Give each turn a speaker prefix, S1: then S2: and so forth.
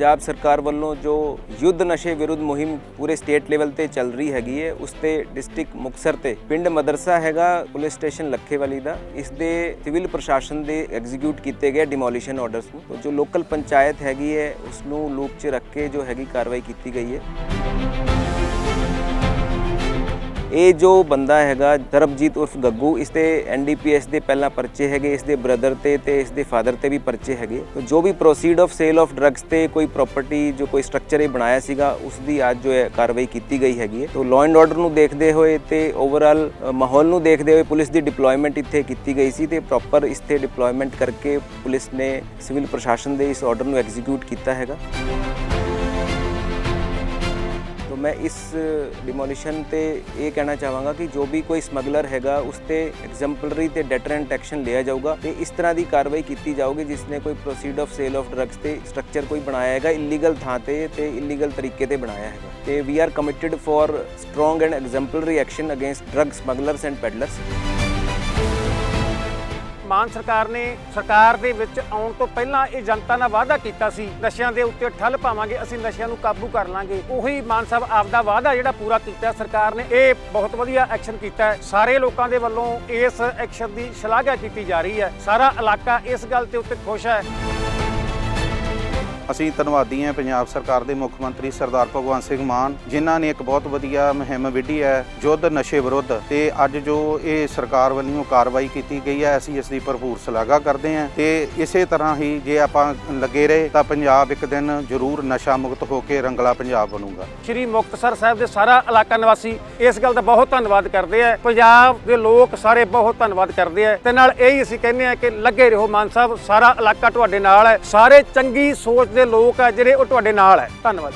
S1: ਪੰਜਾਬ ਸਰਕਾਰ ਵੱਲੋਂ ਜੋ ਯੁੱਧ ਨਸ਼ੇ ਵਿਰੁੱਧ ਮੁਹਿੰਮ ਪੂਰੇ ਸਟੇਟ ਲੈਵਲ ਤੇ ਚੱਲ ਰਹੀ ਹੈਗੀ ਹੈ, ਉਸ ਤੇ ਡਿਸਟ੍ਰਿਕਟ ਮੁਕਤਸਰ ਤੇ ਪਿੰਡ ਮਦਰਸਾ ਹੈਗਾ, ਪੁਲਿਸ ਸਟੇਸ਼ਨ ਲੱਖੇਵਾਲੀ ਦਾ। ਇਸ ਦੇ ਸਿਵਲ ਪ੍ਰਸ਼ਾਸਨ ਦੇ ਐਗਜ਼ੀਕਿਊਟ ਕੀਤੇ ਗਏ ਡਿਮੋਲੀਸ਼ਨ ਆਰਡਰਸ ਨੂੰ। ਜੋ ਲੋਕਲ ਪੰਚਾਇਤ ਹੈਗੀ ਹੈ ਉਸ ਨੂੰ ਲੂਪ 'ਚ ਰੱਖ ਕੇ ਜੋ ਹੈਗੀ ਕਾਰਵਾਈ ਕੀਤੀ ਗਈ ਹੈ। ਇਹ ਜੋ ਬੰਦਾ ਹੈਗਾ ਦਰਬਜੀਤ ਉਰਫ ਗੱਗੂ, ਇਸ ਤੇ ਐਨਡੀਪੀਐਸ ਦੇ ਪਹਿਲਾਂ ਪਰਚੇ ਹੈਗੇ, ਇਸ ਦੇ ਬ੍ਰਦਰ ਤੇ ਤੇ ਇਸ ਦੇ ਫਾਦਰ ਤੇ ਵੀ ਪਰਚੇ ਹੈਗੇ। ਤੋ ਜੋ ਵੀ proceed of sale of drugs ਤੇ ਕੋਈ ਪ੍ਰਾਪਰਟੀ ਜੋ ਕੋਈ ਸਟਰਕਚਰ ਇਹ ਬਣਾਇਆ ਸੀਗਾ, ਉਸ ਦੀ ਅੱਜ ਜੋ ਹੈ ਕਾਰਵਾਈ ਕੀਤੀ ਗਈ ਹੈਗੀ ਹੈ। ਤੋ ਲਾਅ ਐਂਡ ਆਰਡਰ ਨੂੰ ਦੇਖਦੇ ਹੋਏ ਤੇ ਓਵਰਆਲ ਮਾਹੌਲ ਨੂੰ ਦੇਖਦੇ ਹੋਏ ਪੁਲਿਸ ਦੀ ਡਿਪਲੋਇਮੈਂਟ ਇੱਥੇ ਕੀਤੀ ਗਈ ਸੀ ਤੇ ਪ੍ਰੋਪਰ ਇਸ ਤੇ ਡਿਪਲੋਇਮੈਂਟ ਕਰਕੇ ਪੁਲਿਸ ਨੇ ਸਿਵਲ ਪ੍ਰਸ਼ਾਸਨ ਦੇ ਇਸ ਆਰਡਰ ਨੂੰ ਐਗਜ਼ੀਕਿਊਟ ਕੀਤਾ ਹੈਗਾ। ਮੈਂ ਇਸ ਡਿਮੋਲੀਸ਼ਨ ਤੇ ਇਹ ਕਹਿਣਾ ਚਾਹਾਂਗਾ ਕਿ ਜੋ ਵੀ ਕੋਈ ਸਮਗਲਰ ਹੈਗਾ, ਉਸ ਤੇ ਐਗਜ਼ੈਂਪਲਰੀ ਤੇ ਡੈਟਰੈਂਟ ਐਕਸ਼ਨ ਲਿਆ ਜਾਊਗਾ ਤੇ ਇਸ ਤਰ੍ਹਾਂ ਦੀ ਕਾਰਵਾਈ ਕੀਤੀ ਜਾਊਗੀ ਜਿਸ ਨੇ ਕੋਈ proceed of sale of drugs ਤੇ ਸਟਰਕਚਰ ਕੋਈ ਬਣਾਇਆ ਹੈਗਾ ਇਲੀਗਲ ਥਾਂ ਤੇ ਤੇ ਇਲੀਗਲ ਤਰੀਕੇ ਤੇ ਬਣਾਇਆ ਹੈਗਾ। ਤੇ we are committed for strong and exemplary action against drug smugglers and peddlers
S2: Mann ਸਰਕਾਰ ਨੇ ਸਰਕਾਰ ਦੇ ਵਿੱਚ ਆਉਣ ਤੋਂ ਪਹਿਲਾਂ ਇਹ ਜਨਤਾ ਨਾਲ ਵਾਅਦਾ ਕੀਤਾ ਸੀ, ਨਸ਼ਿਆਂ ਦੇ ਉੱਤੇ ਠੱਲ ਪਾਵਾਂਗੇ, ਅਸੀਂ ਨਸ਼ਿਆਂ ਨੂੰ ਕਾਬੂ ਕਰ ਲਾਂਗੇ। ਉਹੀ ਮਾਨ ਸਾਹਿਬ ਆਪਦਾ ਵਾਅਦਾ ਜਿਹੜਾ ਪੂਰਾ ਕੀਤਾ, ਸਰਕਾਰ ਨੇ ਇਹ ਬਹੁਤ ਵਧੀਆ ਐਕਸ਼ਨ ਕੀਤਾ ਹੈ। ਸਾਰੇ ਲੋਕਾਂ ਦੇ ਵੱਲੋਂ ਇਸ ਐਕਸ਼ਨ ਦੀ ਸ਼ਲਾਘਾ ਕੀਤੀ ਜਾ ਰਹੀ ਹੈ। ਸਾਰਾ ਇਲਾਕਾ ਇਸ ਗੱਲ ਤੇ ਉੱਤੇ ਖੁਸ਼ ਹੈ।
S3: ਅਸੀਂ ਧੰਨਵਾਦੀ ਹਾਂ ਪੰਜਾਬ ਸਰਕਾਰ ਦੇ ਮੁੱਖ ਮੰਤਰੀ ਸਰਦਾਰ ਭਗਵੰਤ ਸਿੰਘ ਮਾਨ, ਜਿਨ੍ਹਾਂ ਨੇ ਇੱਕ ਬਹੁਤ ਵਧੀਆ ਮੁਹਿੰਮ ਵਿੱਢੀ ਹੈ, ਯੁੱਧ ਨਸ਼ੇ ਵਿਰੁੱਧ। ਤੇ ਅੱਜ ਜੋ ਇਹ ਸਰਕਾਰ ਵੱਲੋਂ ਕਾਰਵਾਈ ਕੀਤੀ ਗਈ ਹੈ, ਅਸੀਂ ਇਸ ਦੀ ਭਰਪੂਰ ਸ਼ਲਾਘਾ ਕਰਦੇ ਹਾਂ। ਤੇ ਇਸੇ ਤਰ੍ਹਾਂ ਹੀ ਜੇ ਆਪਾਂ ਲੱਗੇ ਰਹੇ, ਤਾਂ ਪੰਜਾਬ ਇੱਕ ਦਿਨ ਜ਼ਰੂਰ ਨਸ਼ਾ ਮੁਕਤ ਹੋ ਕੇ ਰੰਗਲਾ ਪੰਜਾਬ ਬਣੂਗਾ।
S2: ਸ਼੍ਰੀ ਮੁਕਤਸਰ ਸਾਹਿਬ ਦੇ ਸਾਰਾ ਇਲਾਕਾ ਨਿਵਾਸੀ, ਇਸ ਗੱਲ ਦਾ ਬਹੁਤ ਧੰਨਵਾਦ ਕਰਦੇ ਆ। ਪੰਜਾਬ ਦੇ ਲੋਕ ਸਾਰੇ ਬਹੁਤ ਧੰਨਵਾਦ ਕਰਦੇ ਆ। ਤੇ ਨਾਲ ਇਹ ਹੀ ਅਸੀਂ ਕਹਿੰਦੇ ਆ ਕਿ ਲੱਗੇ ਰਹੋ ਮਾਨ ਸਾਹਿਬ, ਸਾਰਾ ਇਲਾਕਾ ਤੁਹਾਡੇ ਨਾਲ ਹੈ। ਸਾਰੇ ਚੰਗੀ ਸੋਚ ਦੇ ਲੋਕ ਆ ਜਿਹੜੇ ਉਹ ਤੁਹਾਡੇ ਨਾਲ ਹੈ। ਧੰਨਵਾਦ।